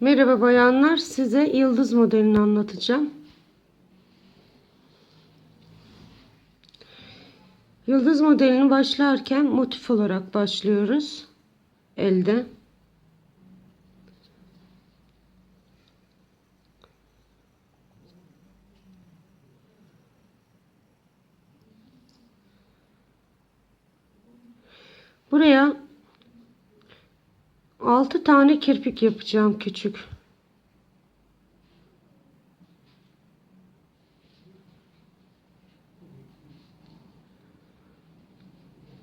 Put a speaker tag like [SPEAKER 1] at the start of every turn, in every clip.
[SPEAKER 1] Merhaba bayanlar, size yıldız modelini anlatacağım. Yıldız modelini başlarken motif olarak başlıyoruz. Elde. Buraya 6 tane kirpik yapacağım küçük.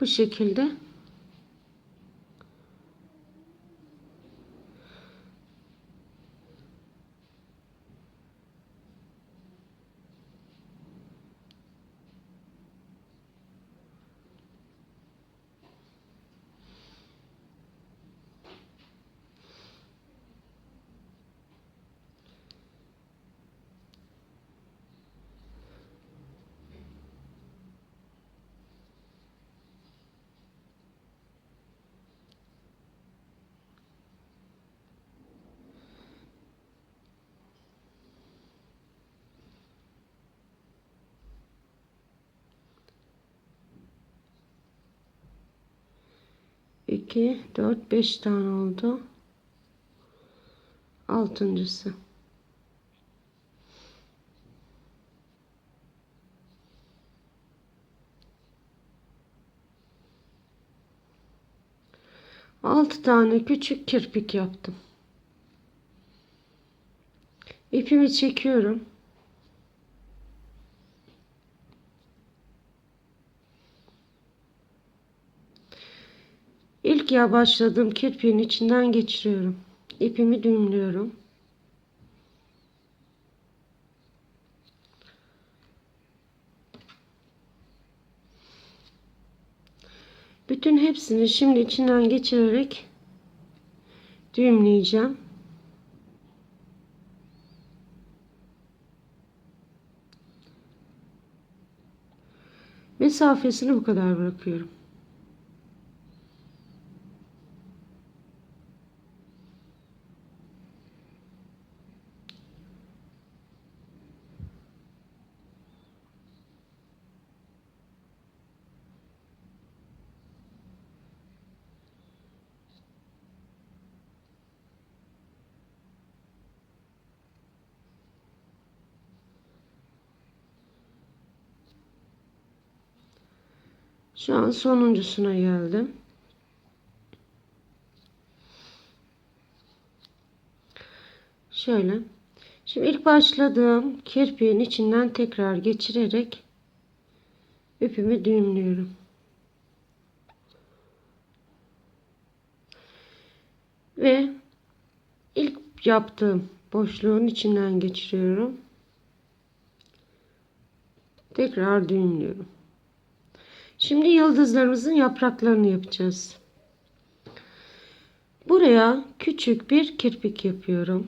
[SPEAKER 1] Bu şekilde. İki, dört, beş tane oldu. Altıncısı. Altı tane küçük kirpik yaptım. İpimi çekiyorum. İlk ya başladığım kirpiğin içinden geçiriyorum. İpimi düğümlüyorum. Bütün hepsini şimdi içinden geçirerek düğümleyeceğim. Mesafesini bu kadar bırakıyorum. Şu an sonuncusuna geldim. Şöyle. Şimdi ilk başladığım kirpiğin içinden tekrar geçirerek ipimi düğümlüyorum. Ve ilk yaptığım boşluğun içinden geçiriyorum. Tekrar düğümlüyorum. Şimdi yıldızlarımızın yapraklarını yapacağız. Buraya küçük bir kirpik yapıyorum.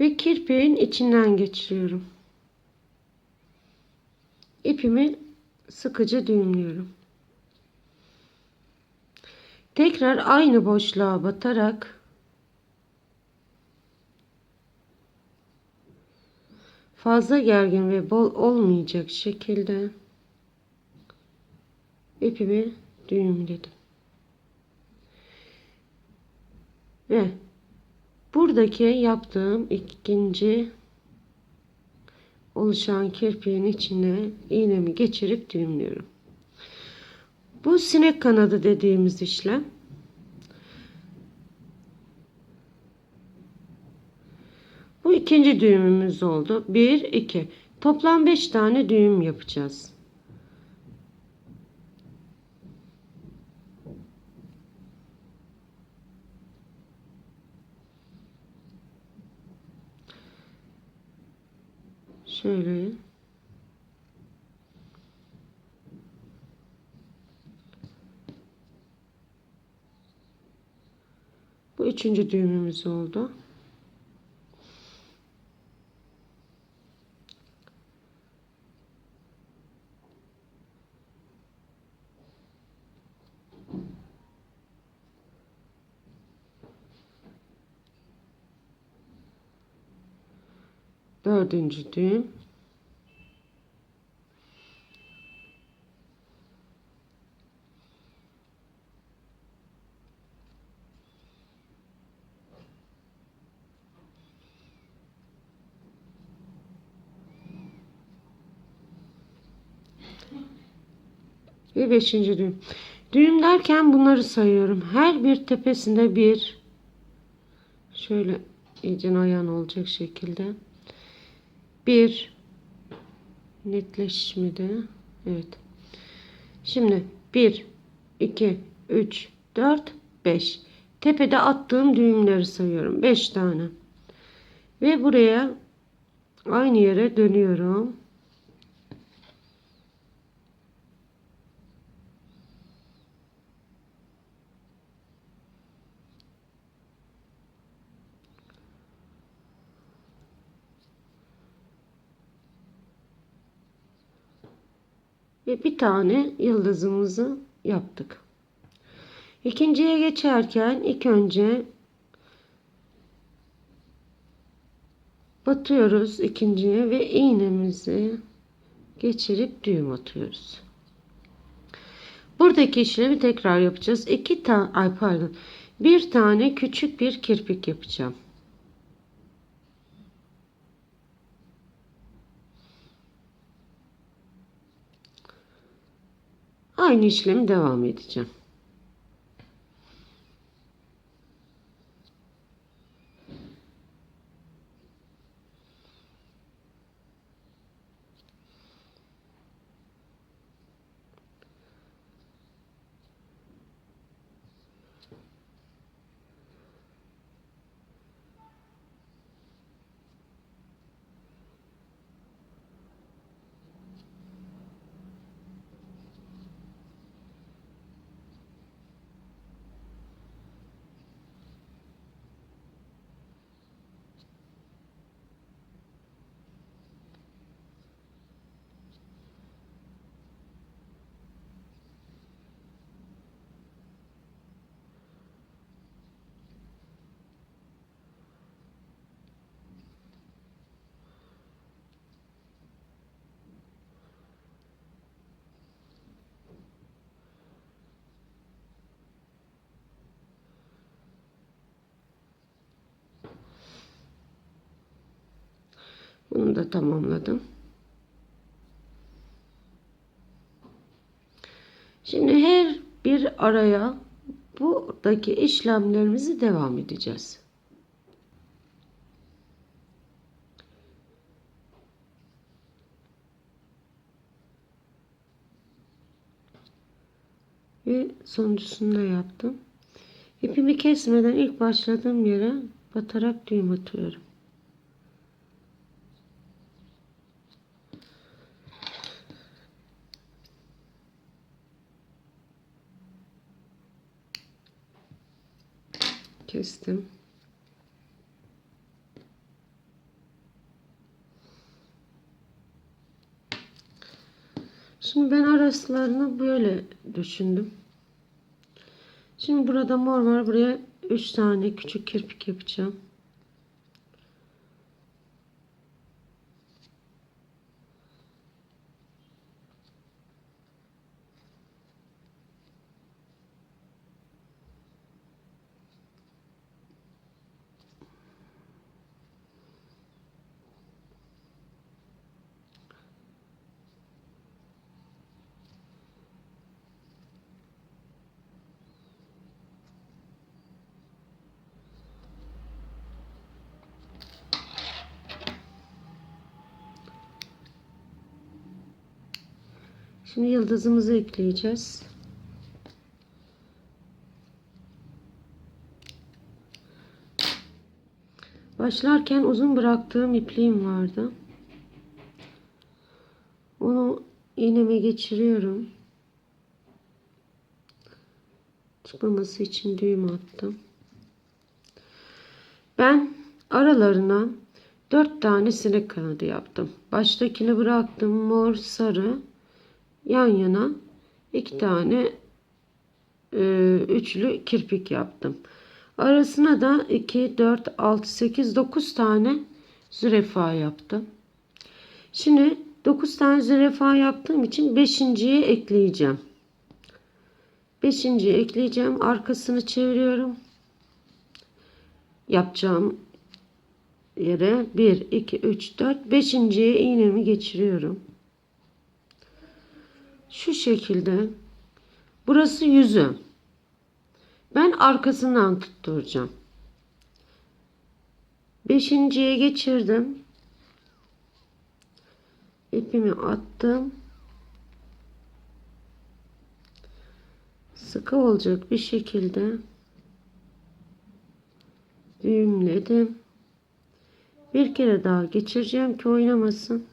[SPEAKER 1] Ve kirpiğin içinden geçiriyorum. İpimi sıkıca düğümlüyorum. Tekrar aynı boşluğa batarak fazla gergin ve bol olmayacak şekilde ipimi düğümledim. Ve buradaki yaptığım ikinci oluşan kirpiğin içine iğnemi geçirip düğümlüyorum. Bu sinek kanadı dediğimiz işlem. Bu ikinci düğümümüz oldu. 1 2. Toplam 5 tane düğüm yapacağız. Şöyle Bu üçüncü düğümümüz oldu. Dördüncü düğüm. Ve beşinci düğüm. Düğüm derken bunları sayıyorum. Her bir tepesinde bir şöyle iyice ayan olacak şekilde bir netleşmedi. Evet. Şimdi 1 2 3 4 5 tepede attığım düğümleri sayıyorum. 5 tane. Ve buraya aynı yere dönüyorum. Ve bir tane yıldızımızı yaptık. İkinciye geçerken ilk önce batıyoruz ikinciye ve iğnemizi geçirip düğüm atıyoruz. Buradaki işlemi tekrar yapacağız. İki tane ay pardon. Bir tane küçük bir kirpik yapacağım. Aynı işlemi devam edeceğim. Bunu da tamamladım. Şimdi her bir araya buradaki işlemlerimizi devam edeceğiz. Ve sonuncusunu da yaptım. İpimi kesmeden ilk başladığım yere batarak düğüm atıyorum. Kestim. Şimdi ben araslarını böyle düşündüm. Şimdi burada mor var. Buraya 3 tane küçük kirpik yapacağım. Şimdi yıldızımızı ekleyeceğiz. Başlarken uzun bıraktığım ipliğim vardı. Onu iğneme geçiriyorum. Çıkmaması için düğüm attım. Ben aralarına dört tane sinek kanadı yaptım. Baştakini bıraktım mor sarı yan yana iki tane e, üçlü kirpik yaptım. Arasına da 2, 4, 6, 8, 9 tane zürefa yaptım. Şimdi 9 tane zürefa yaptığım için 5.yi ekleyeceğim. 5.yi ekleyeceğim. Arkasını çeviriyorum. Yapacağım yere 1, 2, 3, 4, 5.ye iğnemi geçiriyorum. Şu şekilde. Burası yüzü. Ben arkasından tutturacağım. Beşinciye geçirdim. İpimi attım. Sıkı olacak bir şekilde düğümledim. Bir kere daha geçireceğim ki oynamasın.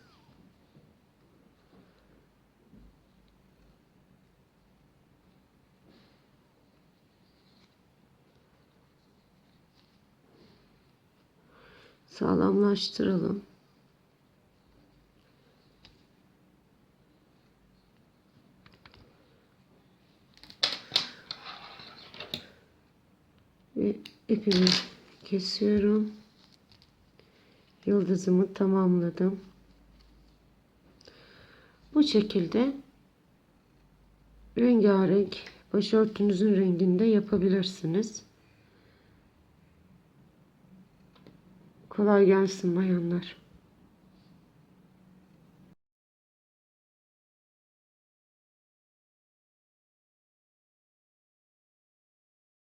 [SPEAKER 1] Sağlamlaştıralım. Ve ipimi kesiyorum. Yıldızımı tamamladım. Bu şekilde rengarenk başörtünüzün renginde yapabilirsiniz. Kolay gelsin bayanlar.